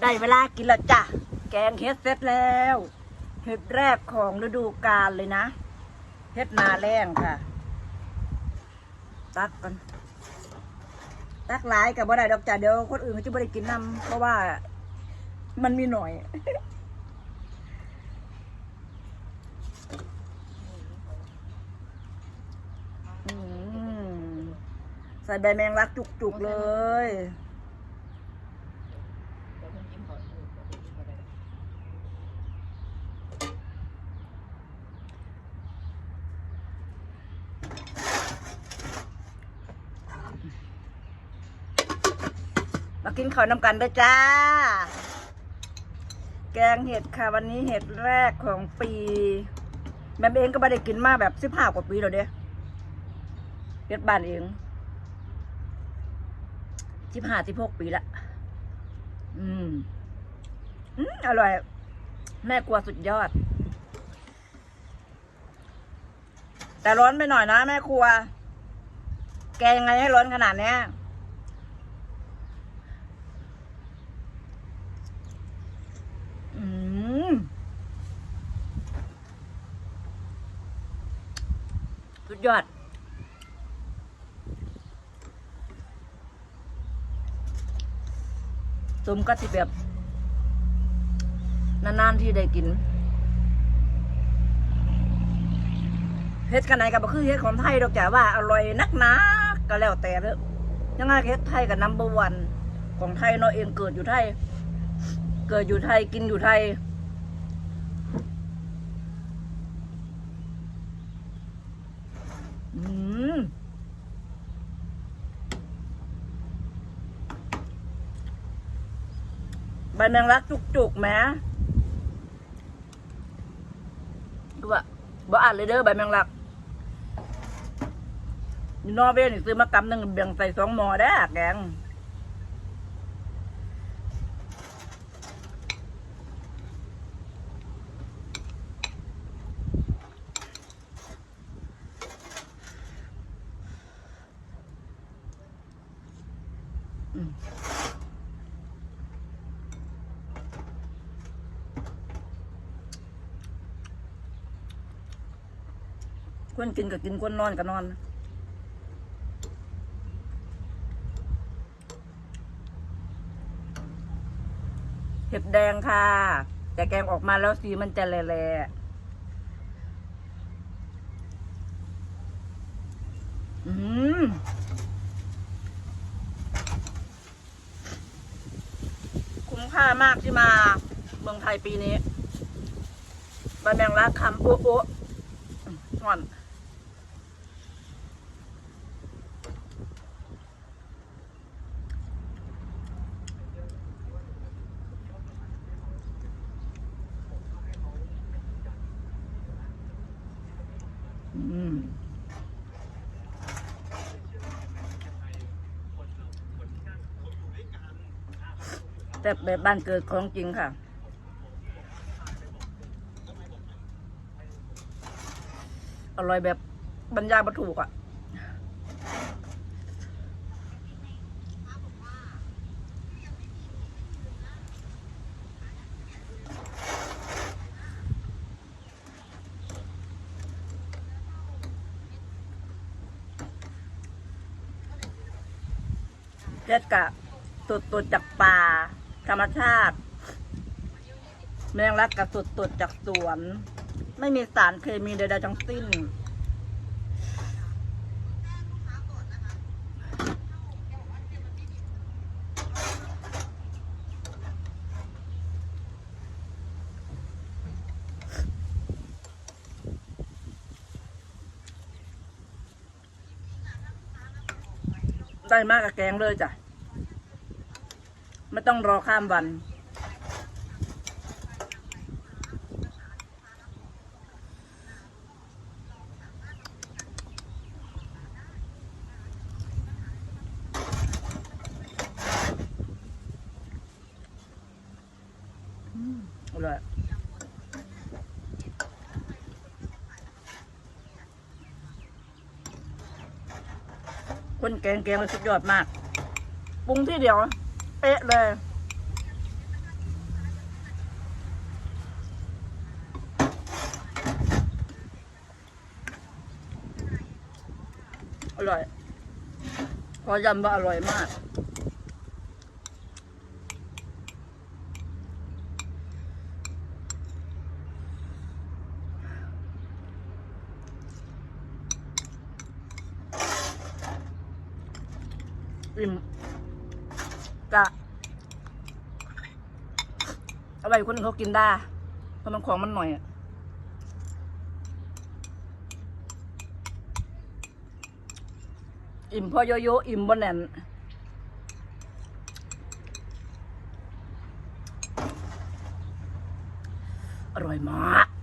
ได้เวลากินแล้วจ้ะ แกงเฮ็ดเสร็จแล้วเฮ็ดแรกของฤดูกาลเลยนะ เฮ็ดนาแรงค่ะ ตักกัน ตักหลายกับบ่ได้ดอกจ้ะเดี๋ยวคนอื่นเขาจะบ่ได้กินน้ำเพราะว่ามันมีหน่อย ใส่ใบแมงลักจุกๆเลย มากินข้าวน้ำกันด้วยจ้า แกงเห็ดค่ะ วันนี้เห็ดแรกของปีแม่เองก็ไม่ได้กินมาแบบสิบห้ากว่าปีแล้วเด้เห็ดบ้านเองสิบห้าสิบหกปีละอืมอืมอร่อย แม่กลัวสุดยอด แต่ร้อนไปหน่อยนะแม่ครัว แกงยังไงให้ร้อนขนาดเนี้ย อืม สุด ยอดสมก็สิแบบ นานๆที่ได้กินเฮ็ดกันไหนกับคือเฮ็ดของไทยดอกจ้ะว่าอร่อยนักนาก็แล้วแต่เถอะยังไงเฮ็ดไทยกับนัมเบอร์วันของไทยเนาะเองเกิดอยู่ไทย เกิดอยู่ไทยกินอยู่ไทย อืม ใบแมงลักจุกๆแหมดูว่าบ่อ่านเลยเด้อใบแมงลักอยู่นอร์เวย์นี่ซื้อมากำหนึ่งแบ่งใส่สองหม้อได้แกงอืม คนกินก็กินคนนอนก็นอนเห็ดแดงค่ะ แต่แกงออกมาแล้วสีมันจะแหล่ๆอืมคุ้มค่ามากที่มา เมืองไทยปีนี้ใบแมงลักคำโอ๊ะโอ๊ะห่อน แต่แบบบ้านเกิดของจริงค่ะ อร่อยแบบบรรยายบรถูกอะ เจ็ดกะสุดตุดจากป่า ธรรมชาติ แมงลักกะสุดตุดจากสวน ไม่มีสารเคมีใดๆทั้งสิ้น ได้มากกับแกงเลยจ้ะ ไม่ต้องรอข้ามวัน อร่อย คนแกงแกงเลยสุดยอดมาก ปรุงที่เดียว เป๊ะเลย อร่อย พอยำว่าอร่อยมาก อิ่มกะเอาไปคนอื่นเขากินได้เพราะมันของมันหน่อยอะอิ่มพอโยโย่อิ่มบนแน่นอร่อยมาก